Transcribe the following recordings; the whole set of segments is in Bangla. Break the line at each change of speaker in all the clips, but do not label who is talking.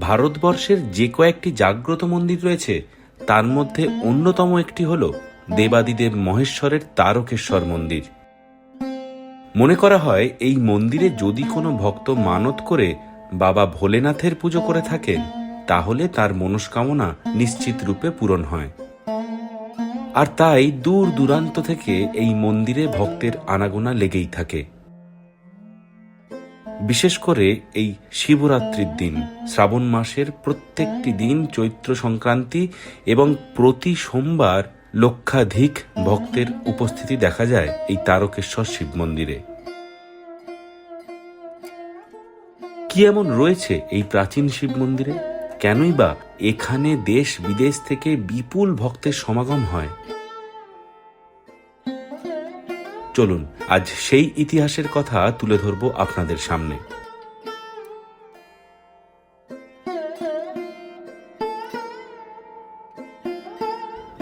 ভারতবর্ষের যে কয়েকটি জাগ্রত মন্দির রয়েছে, তার মধ্যে অন্যতম একটি হল দেবাদিদেব মহেশ্বরের তারকেশ্বর মন্দির। মনে করা হয়, এই মন্দিরে যদি কোনো ভক্ত মানত করে বাবা ভোলেনাথের পুজো করে থাকেন, তাহলে তার মনস্কামনা নিশ্চিত রূপে পূরণ হয়। আর তাই দূর দূরান্ত থেকে এই মন্দিরে ভক্তের আনাগোনা লেগেই থাকে। বিশেষ করে এই শিবরাত্রির দিন, শ্রাবণ মাসের প্রত্যেকটি দিন চৈত্র সংক্রান্তি এবং প্রতি সোমবার লক্ষাধিক ভক্তের উপস্থিতি দেখা যায় এই তারকেশ্বর শিব মন্দিরে। কি এমন রয়েছে এই প্রাচীন শিব মন্দিরে? কেনই বা এখানে দেশ বিদেশ থেকে বিপুল ভক্তের সমাগম হয়? চলুন, আজ সেই ইতিহাসের কথা তুলে ধরব আপনাদের সামনে।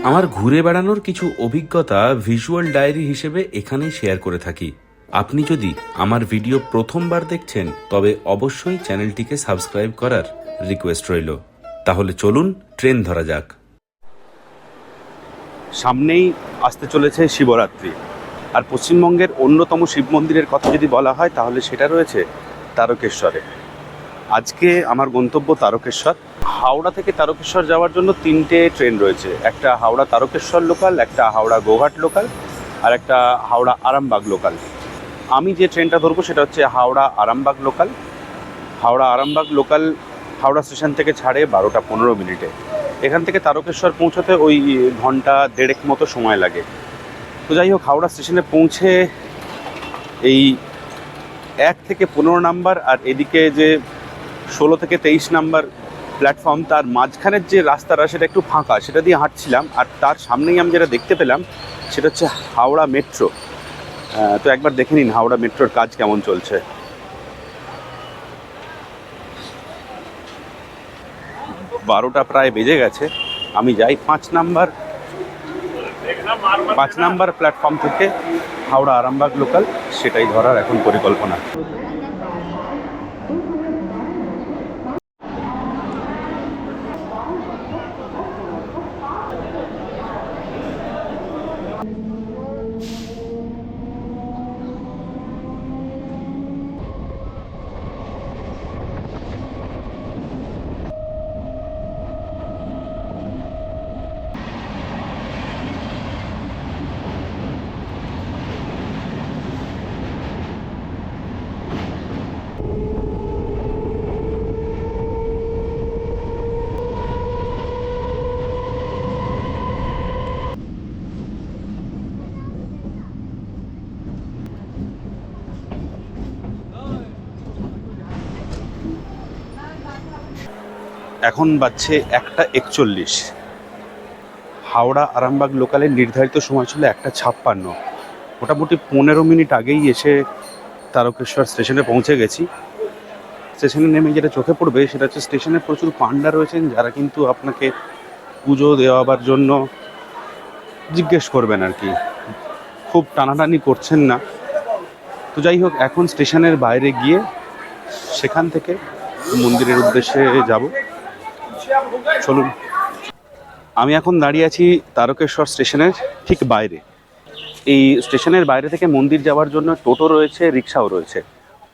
আমার ঘুরে বেড়ানোর কিছু অভিজ্ঞতা ভিজুয়াল ডায়েরি হিসেবে এখানেই শেয়ার করে থাকি। আপনি যদি আমার ভিডিও প্রথমবার দেখছেন, তবে অবশ্যই চ্যানেলটিকে সাবস্ক্রাইব করার রিকোয়েস্ট রইল। তাহলে চলুন ট্রেন ধরা যাক। সামনেই আসতে চলেছে শিবরাত্রি। আর পশ্চিমবঙ্গের অন্যতম শিব মন্দিরের কথা যদি বলা হয়, তাহলে সেটা রয়েছে তারকেশ্বরে। আজকে আমার গন্তব্য তারকেশ্বর। হাওড়া থেকে তারকেশ্বর যাওয়ার জন্য তিনটে ট্রেন রয়েছে। একটা হাওড়া তারকেশ্বর লোকাল, একটা হাওড়া গোঘাট লোকাল, আর একটা হাওড়া আরামবাগ লোকাল। আমি যে ট্রেনটা ধরবো সেটা হচ্ছে Howrah Arambagh local. Howrah Arambagh local Howrah station থেকে ছাড়ে বারোটা পনেরো মিনিটে। এখান থেকে তারকেশ্বর পৌঁছতে ওই ঘণ্টা দেড়েক মতো সময় লাগে। তো যাই হোক, হাওড়া স্টেশনে পৌঁছে এই এক থেকে পনেরো নাম্বার আর এদিকে যে ষোলো থেকে তেইশ নাম্বার প্ল্যাটফর্ম তার মাঝখানের যে রাস্তাটা, সেটা একটু ফাঁকা। সেটা দিয়ে হাঁটছিলাম আর তার সামনেই আমি যেটা দেখতে পেলাম, সেটা হচ্ছে হাওড়া মেট্রো তো একবার দেখে নিন হাওড়া মেট্রোর কাজ কেমন চলছে। বারোটা প্রায় বেজে গেছে। আমি যাই পাঁচ নাম্বার। পাঁচ নাম্বার প্ল্যাটফর্ম থেকে হাওড়া আরামবাগ লোকাল সেটাই ধরার এখন পরিকল্পনা। এখন বাজছে একটা একচল্লিশ। হাওড়া আরামবাগ লোকালের নির্ধারিত সময় ছিল একটা ছাপ্পান্ন। মোটামুটি পনেরো মিনিট আগেই এসে তারকেশ্বর স্টেশনে পৌঁছে গেছি। স্টেশনে নেমে যেটা চোখে পড়বে সেটা হচ্ছে স্টেশনে প্রচুর পান্ডা রয়েছেন যারা কিন্তু আপনাকে পুজো দেওয়াবার জন্য জিজ্ঞেস করবেন আর কি। খুব টানাটানি করছেন না। তো যাই হোক, এখন স্টেশনের বাইরে গিয়ে সেখান থেকে মন্দিরের উদ্দেশ্যে যাব। চলুন। আমি এখন দাঁড়িয়ে আছি তারকেশ্বর স্টেশনের ঠিক বাইরে। এই স্টেশনের বাইরে থেকে মন্দির যাওয়ার জন্য টোটো রয়েছে রিক্সাও রয়েছে।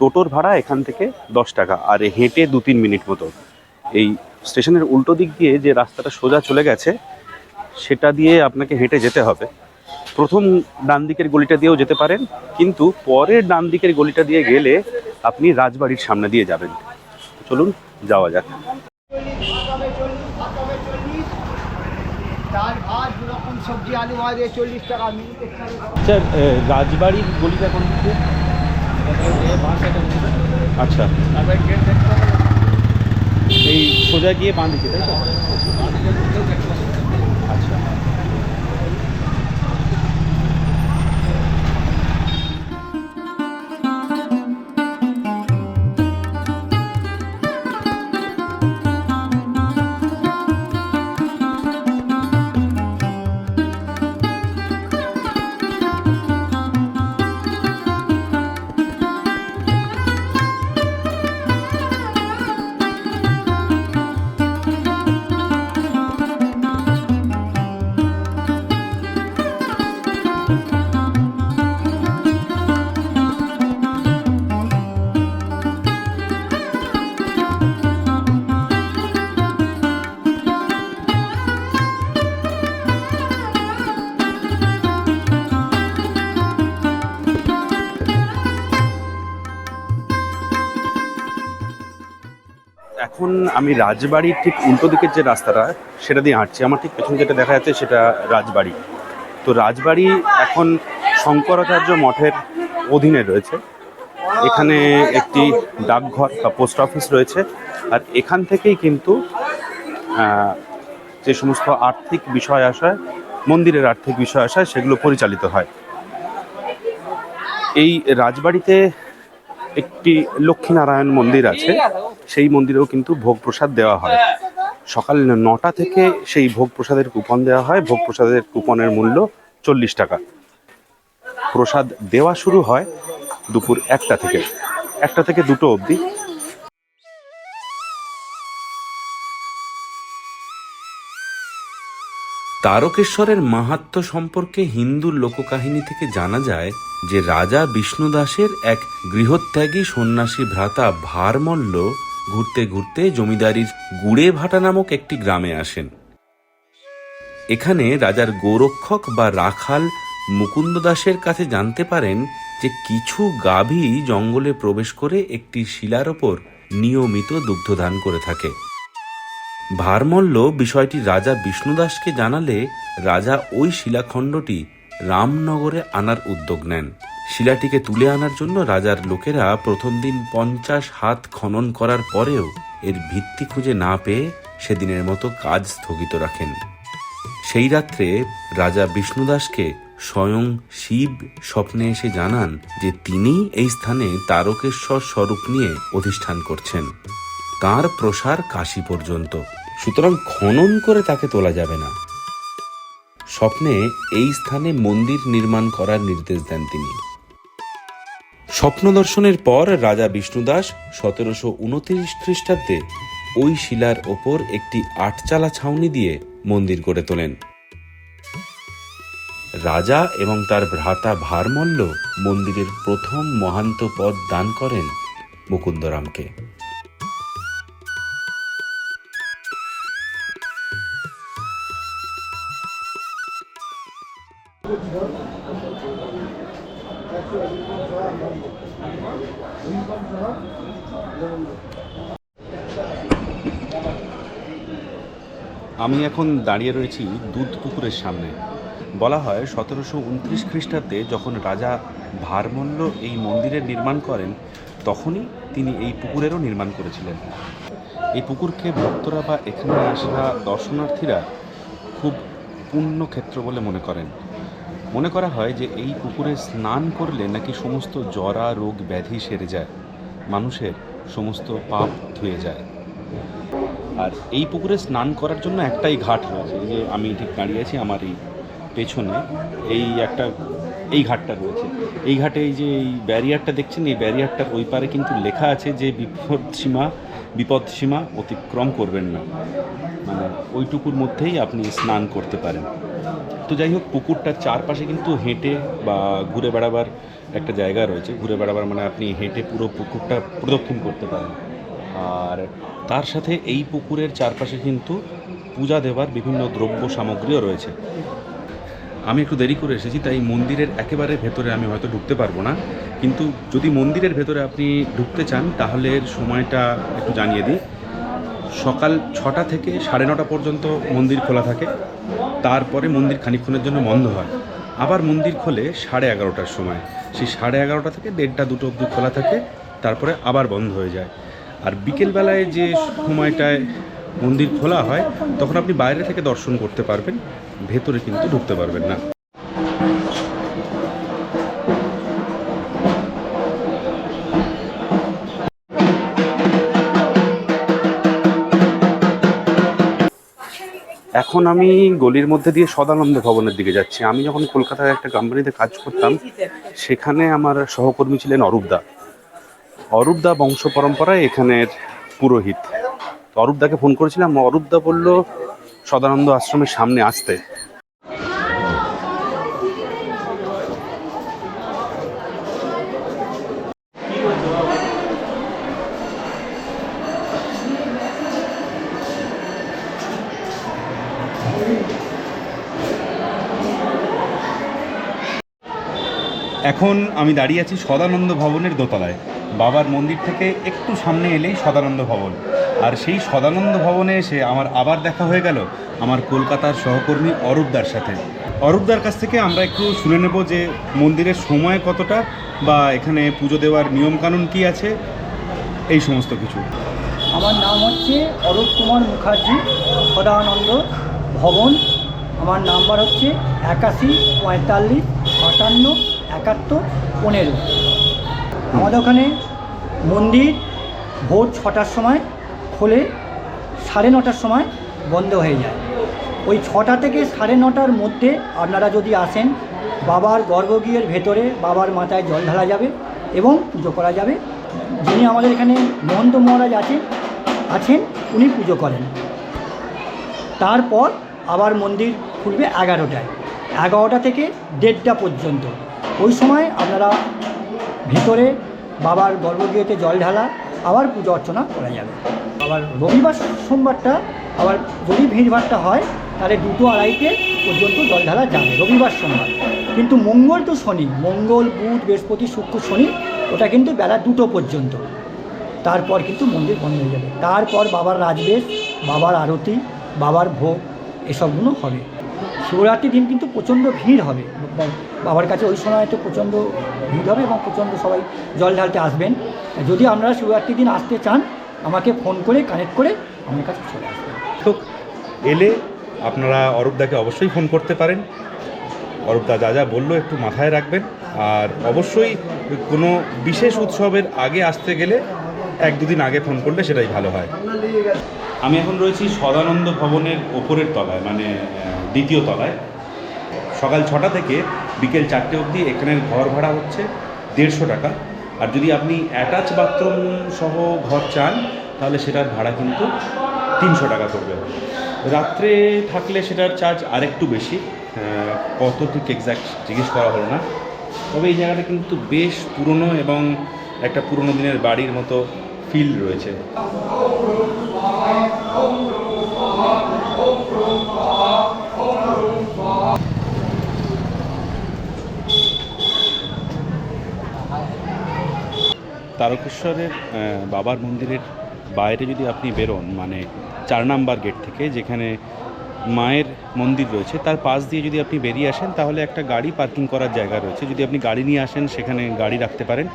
টোটোর ভাড়া এখান থেকে দশ টাকা, আর হেঁটে দু তিন মিনিট মতো। এই স্টেশনের উল্টো দিক দিয়ে যে রাস্তাটা সোজা চলে গেছে, সেটা দিয়ে আপনাকে হেঁটে যেতে হবে। প্রথম ডান দিকের গলিটা দিয়েও যেতে পারেন, কিন্তু পরের ডান দিকের গলিটা দিয়ে গেলে আপনি রাজবাড়ির সামনে দিয়ে যাবেন। চলুন, যাওয়া যাক
ডাল ভাত দু সবজি আলু চল্লিশ টাকা
আচ্ছা রাজবাড়ির গলিটা কোন দিকে? আচ্ছা। এই সোজা গিয়ে বাঁ দিকে, তাই তো? এখন আমি রাজবাড়ির ঠিক উল্টো দিকের যে রাস্তাটা, সেটা দিয়ে হাঁটছি। আমার ঠিক পেছনে যেটা দেখা যাচ্ছে সেটা রাজবাড়ি। তো রাজবাড়ি এখন শঙ্করাচার্য মঠের অধীনে রয়েছে। এখানে একটি ডাকঘর বা পোস্ট অফিস রয়েছে। আর এখান থেকেই কিন্তু যে সমস্ত আর্থিক বিষয় আসায় মন্দিরের আর্থিক বিষয় আসায় সেগুলো পরিচালিত হয়। এই রাজবাড়িতে একটি লক্ষ্মীনারায়ণ মন্দির আছে। সেই মন্দিরেও কিন্তু ভোগ প্রসাদ দেওয়া হয়। সকাল নটা থেকে সেই ভোগ প্রসাদের কুপন দেওয়া হয়। ভোগ প্রসাদের কুপনের মূল্য চল্লিশ টাকা। প্রসাদ দেওয়া শুরু হয় দুপুর একটা থেকে। একটা থেকে দুটো অবধি।
তারকেশ্বরের মাহাত্ম্য সম্পর্কে হিন্দু লোককাহিনী থেকে জানা যায় যে রাজা বিষ্ণুদাসের এক গৃহত্যাগী সন্ন্যাসী ভ্রাতা ভারমল্ল ঘুরতে ঘুরতে জমিদারির গুড়ে ভাটা নামক একটি গ্রামে আসেন। এখানে রাজার গোরক্ষক বা রাখাল মুকুন্দ দাসের কাছে জানতে পারেন যে কিছু গাভী জঙ্গলে প্রবেশ করে একটি শিলার ওপর নিয়মিত দুগ্ধদান করে থাকে। ভারমল্ল বিষয়টি রাজা বিষ্ণুদাসকে জানালে রাজা ওই শিলাখণ্ডটি রামনগরে আনার উদ্যোগ নেন। শিলাটিকে তুলে আনার জন্য রাজার লোকেরা প্রথম দিন পঞ্চাশ হাত খনন করার পরেও এর ভিত্তি খুঁজে না পেয়ে সেদিনের মতো কাজ স্থগিত রাখেন। সেই রাত্রে রাজা বিষ্ণুদাসকে স্বয়ং শিব স্বপ্নে এসে জানান যে তিনি এই স্থানে তারকেশ্বর স্বরূপ নিয়ে অধিষ্ঠান করছেন। তার প্রসার কাশী পর্যন্ত। সুতরাং খনন করে তাকে তোলা যাবে না। স্বপ্নে এই স্থানে মন্দির নির্মাণ করার নির্দেশ দেন তিনি। স্বপ্ন দর্শনের পর রাজা বিষ্ণুদাস সতেরোশো উনত্রিশ খ্রিস্টাব্দে ওই শিলার ওপর একটি আটচালা ছাউনি দিয়ে মন্দির গড়ে তোলেন। রাজা এবং তার ভ্রাতা ভারমল্ল মন্দিরের প্রথম মহান্ত পদ দান করেন মুকুন্দরামকে।
আমি এখন দাঁড়িয়ে রয়েছি দুধ পুকুরের সামনে। বলা হয় সতেরোশো উনত্রিশ খ্রিস্টাব্দে যখন রাজা ভারমল্ল এই মন্দিরের নির্মাণ করেন, তখনই তিনি এই পুকুরেরও নির্মাণ করেছিলেন। এই পুকুরকে ভক্তরা বা এখানে আসা দর্শনার্থীরা খুব পুণ্য ক্ষেত্র বলে মনে করেন। মনে করা হয় যে এই পুকুরে স্নান করলে নাকি সমস্ত জরা, রোগ, ব্যাধি সেরে যায়। মানুষের সমস্ত পাপ ধুয়ে যায়। আর এই পুকুরে স্নান করার জন্য একটাই ঘাট রয়েছে। যে আমি ঠিক দাঁড়িয়ে আছি আমার এই পেছনে, এই একটা, এই ঘাটটা রয়েছে। এই ঘাটে এই যে এই ব্যারিয়ারটা দেখছেন, এই ব্যারিয়ারটার ওই পারে কিন্তু লেখা আছে যে বিপদ সীমা বিপদ সীমা অতিক্রম করবেন না। মানে ওইটুকুর মধ্যেই আপনি স্নান করতে পারেন। তো যাই হোক, পুকুরটার চারপাশে কিন্তু হেঁটে বা ঘুরে বেড়াবার একটা জায়গা রয়েছে। ঘুরে বেড়াবার মানে আপনি হেঁটে পুরো পুকুরটা প্রদক্ষিণ করতে পারেন। আর তার সাথে এই পুকুরের চারপাশে কিন্তু পূজা দেওয়ার বিভিন্ন দ্রব্য সামগ্রীও রয়েছে। আমি একটু দেরি করে এসেছি, তাই মন্দিরের একেবারে ভেতরে আমি হয়তো ঢুকতে পারব না। কিন্তু যদি মন্দিরের ভেতরে আপনি ঢুকতে চান, তাহলে সময়টা একটু জানিয়ে দিই। সকাল ছটা থেকে সাড়ে নটা পর্যন্ত মন্দির খোলা থাকে। তারপরে মন্দির খানিকক্ষণের জন্য বন্ধ হয়। আবার মন্দির খোলে সাড়ে এগারোটার সময়। সেই সাড়ে এগারোটা থেকে দেড়টা দুটো অবধি খোলা থাকে। তারপরে আবার বন্ধ হয়ে যায়। আর বিকেলবেলায় যে সময়টায় মন্দির খোলা হয়, তখন আপনি বাইরে থেকে দর্শন করতে পারবেন, ভেতরে কিন্তু ঢুকতে পারবেন না। এখন আমি গলির মধ্যে দিয়ে সদানন্দ ভবনের দিকে যাচ্ছি। আমি যখন কলকাতায় একটা কোম্পানিতে কাজ করতাম, সেখানে আমার সহকর্মী ছিলেন অরূপদা অরূপদা বংশ পরম্পরায় এখানের পুরোহিত। তো অরূপদাকে ফোন করেছিলাম, অরূপদা বলল, সদানন্দ আশ্রমের সামনে আসতে। এখন আমি দাঁড়িয়ে আছি সদানন্দ ভবনের দোতলায়। বাবার মন্দির থেকে একটু সামনে এলেই সদানন্দ ভবন। আর সেই সদানন্দ ভবনে এসে আমার আবার দেখা হয়ে গেল আমার কলকাতার সহকর্মী অরূপদার সাথে। অরূপদার কাছ থেকে আমরা একটু শুনে নেব যে মন্দিরের সময় কতটা বা এখানে পুজো দেওয়ার নিয়মকানুন কি আছে, এই সমস্ত কিছু।
আমার নাম হচ্ছে অরূপ কুমার মুখার্জি, সদানন্দ ভবন। আমার নাম্বার হচ্ছে একাশি পঁয়তাল্লিশ আটান্ন একাত্তর পনেরো। আমাদের ওখানে মন্দির ভোর ছটার সময় খোলে, সাড়ে নটার সময় বন্ধ হয়ে যায়। ওই ছটা থেকে সাড়ে নটার মধ্যে আপনারা যদি আসেন, বাবার গর্ভগৃহের ভেতরে বাবার মাথায় জল ঢালা যাবে এবং পুজো করা যাবে। যিনি আমাদের এখানে মহন্ত মহারাজ আছেন আছেন, উনি পুজো করেন। তারপর আবার মন্দির খুলবে এগারোটায়। এগারোটা থেকে দেড়টা পর্যন্ত। ওই সময় আপনারা বাবার গর্ভগৃহতে জল ঢালা, আবার পুজো অর্চনা করা যাবে। আবার রবিবার সোমবারটা, আবার যদি ভিড়ভাড়টা হয়, তাহলে দুটো আড়াইটে পর্যন্ত জল ঢালা যাবে রবিবার সোমবার। কিন্তু মঙ্গল তো শনি, মঙ্গল, বুধ, বৃহস্পতি, শুক্র, শনি, ওটা কিন্তু বেলা দুটো পর্যন্ত। তারপর কিন্তু মন্দির বন্ধ হয়ে যাবে। তারপর বাবার রাজবেশ, বাবার আরতি, বাবার ভোগ, এসবগুলো হবে। শিবরাত্রির দিন কিন্তু প্রচণ্ড ভিড় হবে। বাবার কাছে ওই সময় তো প্রচণ্ড ভিড় হবে এবং প্রচণ্ড সবাই জল ঢালতে আসবেন। যদি আপনারা শিবরাত্রির দিন আসতে চান আমাকে ফোন করে কানেক্ট করে আমার কাছে চলে আসবেন।
তো এলে আপনারা অরূপদাকে অবশ্যই ফোন করতে পারেন। অরূপদা যা যা বলল একটু মাথায় রাখবেন। আর অবশ্যই কোনো বিশেষ উৎসবের আগে আসতে গেলে এক দুদিন আগে ফোন করলে সেটাই ভালো হয়। আমি এখন রয়েছি সদানন্দ ভবনের ওপরের তলায় মানে দ্বিতীয় তলায়। সকাল ছটা থেকে বিকেল চারটে অবধি এখানের ঘর ভাড়া হচ্ছে দেড়শো টাকা। আর যদি আপনি অ্যাটাচ বাথরুম সহ ঘর চান, তাহলে সেটার ভাড়া কিন্তু তিনশো টাকা পড়বে। রাত্রে থাকলে সেটার চার্জ আরেকটু বেশি। কত ঠিক এক্স্যাক্ট জিজ্ঞেস করা হলো না। তবে এই জায়গাটা কিন্তু বেশ পুরনো এবং একটা পুরনো দিনের বাড়ির মতো ফিল রয়েছে। তারকেশ্বরের বাবার মন্দিরের বাইরে যদি আপনি বেরোন মানে চার নাম্বার গেট থেকে, যেখানে মায়ের মন্দির রয়েছে, তার পাশ দিয়ে যদি আপনি বেরিয়ে আসেন, তাহলে একটা গাড়ি পার্কিং করার জায়গা রয়েছে। যদি আপনি গাড়ি নিয়ে আসেন, সেখানে গাড়ি রাখতে পারেন।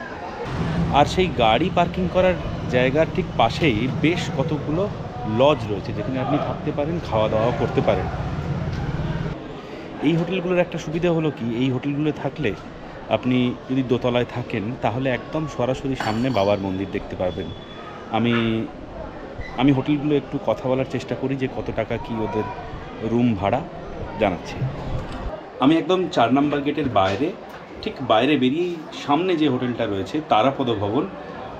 আর সেই গাড়ি পার্কিং করার জায়গার ঠিক পাশেই বেশ কতগুলো লজ রয়েছে, যেখানে আপনি থাকতে পারেন, খাওয়া দাওয়া করতে পারেন। এই হোটেলগুলোর একটা সুবিধা হলো কি? এই হোটেলগুলো থাকলে আপনি যদি দোতলায় থাকেন, তাহলে একদম সরাসরি সামনে বাবার মন্দির দেখতে পারবেন। আমি আমি হোটেলগুলো একটু কথা বলার চেষ্টা করি যে কত টাকা কি ওদের রুম ভাড়া জানাচ্ছি। আমি একদম চার নাম্বার গেটের বাইরে, ঠিক বাইরে বেরিয়েই সামনে যে হোটেলটা রয়েছে, তারাপদ ভবন,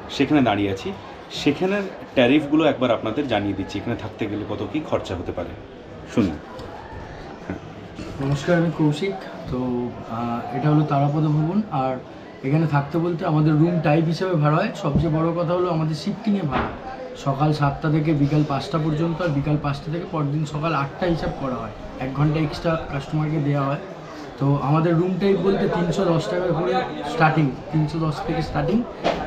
সেখানে দাঁড়িয়ে আছি। সেখানের ট্যারিফগুলো একবার আপনাদের জানিয়ে দিচ্ছি, এখানে থাকতে গেলে কত কী খরচা হতে পারে। শুনুন।
নমস্কার, আমি কৌশিক। তো এটা হলো তারাপদ ভবন। আর এখানে থাকতে বলতে আমাদের রুম টাইপ হিসাবে ভাড়া হয়। সবচেয়ে বড় কথা হলো আমাদের শিফটিংয়ে ভাড়া। সকাল সাতটা থেকে বিকাল পাঁচটা পর্যন্ত আর বিকাল পাঁচটা থেকে পরদিন সকাল আটটা হিসাব করা হয়। এক ঘণ্টা এক্সট্রা কাস্টমারকে দেওয়া হয়। তো, আমাদের রুম টাইপ বলতে তিনশো দশ টাকা করে স্টার্টিং তিনশো দশ থেকে স্টার্টিং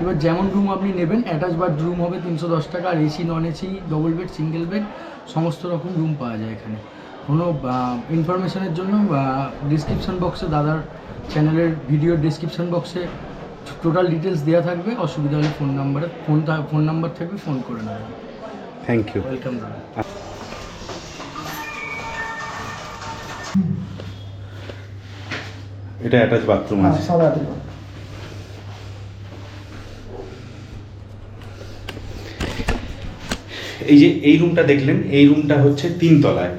এবার যেমন রুম আপনি নেবেন অ্যাটাচ বাথ রুম হবে তিনশো দশ টাকা। আর AC non AC double bed single bed সমস্ত রকম রুম পাওয়া যায় এখানে। কোনো ইনফরমেশনের জন্য ডিসক্রিপশন বক্সে দাদার চ্যানেলের ভিডিও ডিসক্রিপশন বক্সে টোটাল ডিটেলস দেওয়া থাকবে। অসুবিধা হলে ফোন নাম্বারে ফোন ফোন নাম্বার থাকবে ফোন করে নেবেন
থ্যাংক ইউ
ওয়েলকাম দাদা
এটা অ্যাটাচ বাথরুম আছে। এই যে এই রুমটা দেখলেন এই রুমটা হচ্ছে তিন তলায়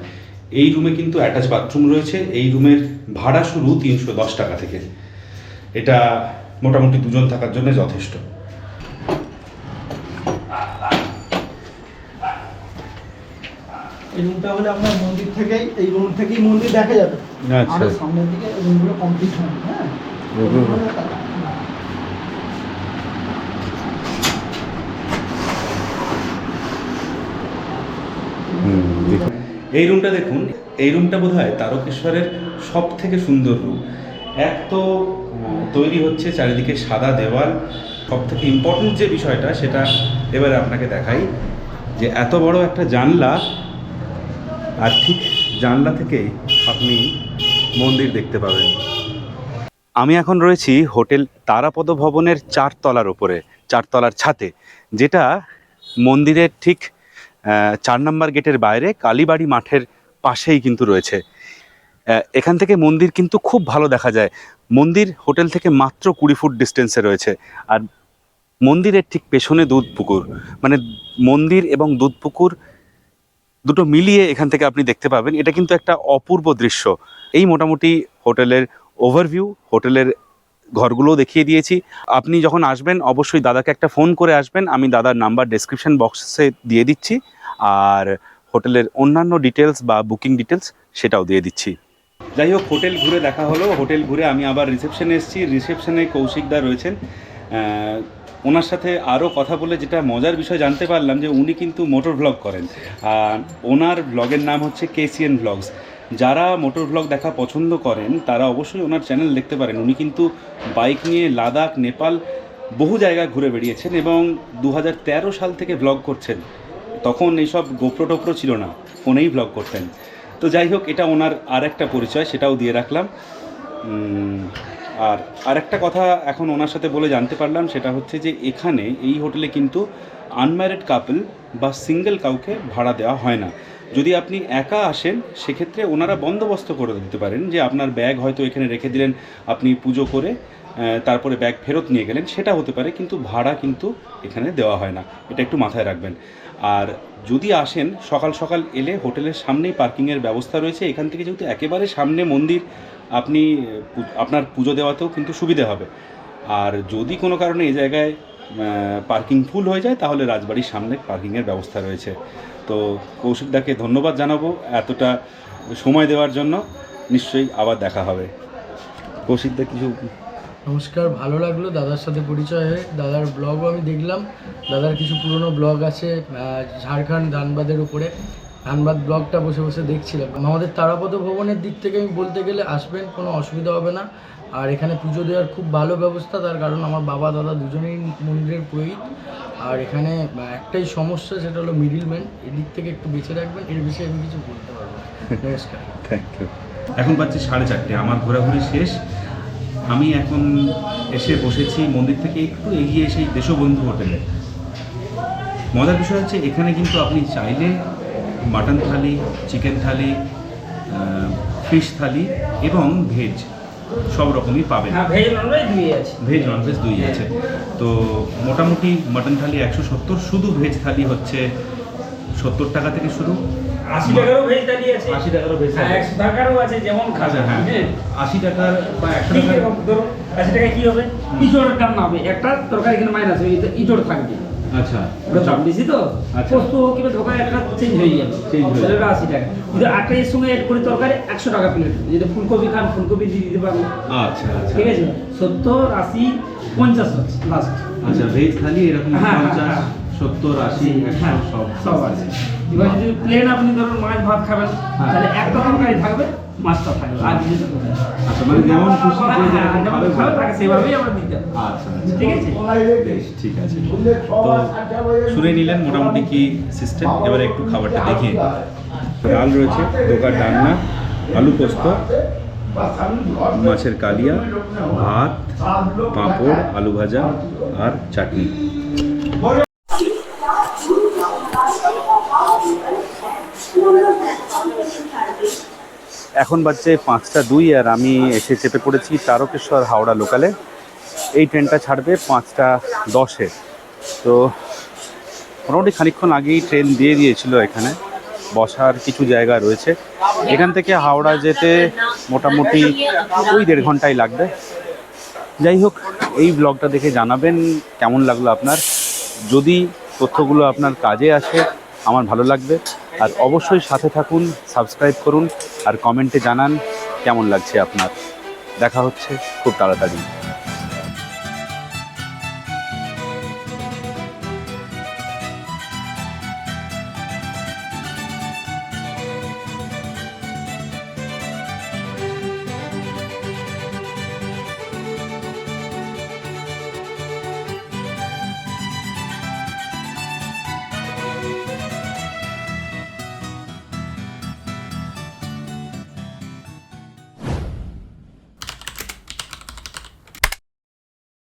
এই রুমে কিন্তু অ্যাটাচ বাথরুম রয়েছে। এই রুমের ভাড়া শুরু তিনশো দশ টাকা থেকে। এটা মোটামুটি দুজন থাকার জন্য যথেষ্ট।
এই রুমটা হলে আপনার মন্দির থেকেই এই রুম থেকেই মন্দির দেখা যাবে।
আচ্ছা।
সামনের দিকে রুমগুলো কমপ্লিট হবে হ্যাঁ?
এই রুমটা দেখুন, এই রুমটা বোধ হয় তারকেশ্বরের সব থেকে সুন্দর রুম এক তো তৈরি হচ্ছে চারিদিকে সাদা দেওয়াল। সব থেকে ইম্পর্টেন্ট যে বিষয়টা, সেটা এবারে আপনাকে দেখাই যে এত বড় একটা জানলা, আর ঠিক জানলা থেকেই আপনি মন্দির দেখতে পাবেন। আমি এখন রয়েছি হোটেল তারাপদ ভবনের চারতলার ওপরে চারতলার ছাতে যেটা মন্দিরের ঠিক চার নম্বর গেটের বাইরে কালীবাড়ি মাঠের পাশেই কিন্তু রয়েছে। এখান থেকে মন্দির কিন্তু খুব ভালো দেখা যায়। মন্দির হোটেল থেকে মাত্র কুড়ি ফুট ডিস্টেন্সে রয়েছে। আর মন্দিরের ঠিক পেছনে দুধ পুকুর। মানে মন্দির এবং দুধ পুকুর দুটো মিলিয়ে এখান থেকে আপনি দেখতে পাবেন। এটা কিন্তু একটা অপূর্ব দৃশ্য। এই মোটামুটি হোটেলের ওভারভিউ হোটেলের ঘরগুলোও দেখিয়ে দিয়েছি। আপনি যখন আসবেন, অবশ্যই দাদাকে একটা ফোন করে আসবেন। আমি দাদার নাম্বার ডেসক্রিপশন বক্সে দিয়ে দিচ্ছি। আর হোটেলের অন্যান্য ডিটেলস বা বুকিং ডিটেলস সেটাও দিয়ে দিচ্ছি। যাই হোক, হোটেল ঘুরে দেখা হলো। হোটেল ঘুরে আমি আবার রিসেপশনে এসেছি। রিসেপশনে কৌশিকদা রয়েছেন। ওনার সাথে আরও কথা বলে যেটা মজার বিষয় জানতে পারলাম যে উনি কিন্তু মোটর ভ্লগ করেন। ওনার ব্লগের নাম হচ্ছে কেসিএন ভ্লগস যারা মোটর ভ্লগ দেখা পছন্দ করেন, তারা অবশ্যই ওনার চ্যানেল দেখতে পারেন। উনি কিন্তু বাইক নিয়ে লাদাখ, নেপাল বহু জায়গায় ঘুরে বেড়িয়েছেন এবং দু হাজার তেরো সাল থেকে ভ্লগ করছেন। তখন এইসব গোপ্রো টোপ্রো ছিল না ফোনেই ভ্লগ করতেন। তো যাই হোক, এটা ওনার আর একটা পরিচয়, সেটাও দিয়ে রাখলাম। আর আরেকটা কথা এখন ওনার সাথে বলে জানতে পারলাম, সেটা হচ্ছে যে এখানে এই হোটেলে কিন্তু আনম্যারিড কাপল বা সিঙ্গেল কাউকে ভাড়া দেওয়া হয় না। যদি আপনি একা আসেন, সেক্ষেত্রে ওনারা বন্দোবস্ত করে দিতে পারেন যে আপনার ব্যাগ হয়তো এখানে রেখে দিলেন, আপনি পুজো করে তারপরে ব্যাগ ফেরত নিয়ে গেলেন, সেটা হতে পারে কিন্তু ভাড়া কিন্তু এখানে দেওয়া হয় না। এটা একটু মাথায় রাখবেন। আর যদি আসেন, সকাল সকাল এলে হোটেলের সামনেই পার্কিংয়ের ব্যবস্থা রয়েছে, এখান থেকে যেহেতু একেবারে সামনে মন্দির, আপনি আপনার পুজো দেওয়াতেও কিন্তু সুবিধে হবে। আর যদি কোনো কারণে এই জায়গায় পার্কিং ফুল হয়ে যায়, তাহলে রাজবাড়ির সামনে পার্কিংয়ের ব্যবস্থা রয়েছে। তো কৌশিকদাকে ধন্যবাদ জানাব এতটা সময় দেওয়ার জন্য। নিশ্চয়ই আবার দেখা হবে। কৌশিকদা, কিছু
নমস্কার, ভালো লাগল দাদার সাথে পরিচয় হয়ে। দাদার ব্লগও আমি দেখলাম। দাদার কিছু পুরনো ব্লগ আছে ঝাড়খণ্ড ধানবাদের উপরে। ধানবাদ ব্লগটা বসে বসে দেখছিলাম। আমাদের তারাপদ ভবনের দিক থেকে আমি বলতে গেলে আসবেন, কোনো অসুবিধা হবে না। আর এখানে পুজো দেওয়ার খুব ভালো ব্যবস্থা, তার কারণ আমার বাবা, দাদা দুজনেই মন্দিরের পুরোহিত। আর এখানে একটাই সমস্যা, সেটা হলো মিডিলম্যান এদিক থেকে একটু বেঁচে রাখবেন, এর বিষয়ে আমি কিছু বলতে পারব নমস্কার।
থ্যাংক ইউ এখন পাচ্ছি সাড়ে চারটে, আমার ঘোরাঘুরি শেষ। আমি এখন এসে বসেছি মন্দির থেকে একটু এগিয়ে এসে দেশবন্ধু হোটেলে। মজার বিষয় হচ্ছে, এখানে কিন্তু আপনি চাইলে mutton thali, chicken thali fish thali এবং ভেজ সব রকমই পাবেন
হ্যাঁ ভেজ ননভেজ দুই আছে।
তো মোটামুটি মাটন থালি একশো সত্তর শুধু ভেজ থালি হচ্ছে সত্তর টাকা থেকে শুরু।
আশি টাকারও ভেজ থালি আছে।
আশি টাকারও ভেজ
হ্যাঁ,
থালি
একশো টাকারও আছে যেমন
আচ্ছা
খাবে।
হ্যাঁ
বুঝলেন?
আশি টাকার বা একশো টাকার
আছে, ধরো আশি টাকা কি হবে? ইঁচড়ের দাম না হবে। একটা তরকারি এখানে মাইনাস হবে ইঁচড় থাকবে।
আচ্ছা
দাম বেশি তো
আচ্ছা।
পোস্ত কিংবা ধোকা একটা চেঞ্জ হয়ে যাবে
Change হয়ে যাবে।
আশি টাকা। যদি আটটা সঙ্গে অ্যাড করে তরকারি একশো টাকা প্লেট যদি ফুলকপি খান ফুলকপি দিয়ে দিতে পারব।
আচ্ছা আচ্ছা।
ঠিক আছে? সত্তর আশি পঞ্চাশ লাস্ট
আচ্ছা ভেজ থালি এরকম
হ্যাঁ, হ্যাঁ,
পঞ্চাশ
হ্যাঁ।
সত্তর আশি
হ্যাঁ
সব
সব আছে। এবার যদি প্লেন আপনি ধরুন মাছ ভাত খাবেন। তাহলে একটা তরকারি থাকবে। মাছটা থাকবে আর কিছু।
আচ্ছা মানে যেমন খুশি যে যেরকম খাবে
খাবে তাকে সেভাবেই আমরা দিতে
আচ্ছা আচ্ছা।
ঠিক আছে?
ঠিক আছে। তো শুনে নিলেন মোটামুটি কি সিস্টেম এবারে একটু খাবারটা দেখিয়ে ডাল রয়েছে দোকান ডালনা আলু পোস্ত মাছের কালিয়া ভাত পাঁপড় আলু ভাজা আর চাটনি। এখন বাজছে পাঁচটা দুই আর আমি এসে চেপে পড়েছি তারকেশ্বর হাওড়া লোকালে। এই ট্রেনটা ছাড়বে পাঁচটা দশে। তো মোটামুটি খানিকক্ষণ আগেই ট্রেন দিয়ে দিয়েছিল এখানে। বসার কিছু জায়গা রয়েছে। এখান থেকে হাওড়া যেতে মোটামুটি ওই দেড় ঘন্টাই লাগবে। যাই হোক, এই ব্লগটা দেখে জানাবেন কেমন লাগল আপনার। যদি তথ্যগুলো আপনার কাজে আসে, আমার ভালো লাগবে। আর অবশ্যই সাথে থাকুন সাবস্ক্রাইব করুন আর কমেন্টে জানান কেমন লাগছে আপনার। দেখা হচ্ছে খুব তাড়াতাড়ি।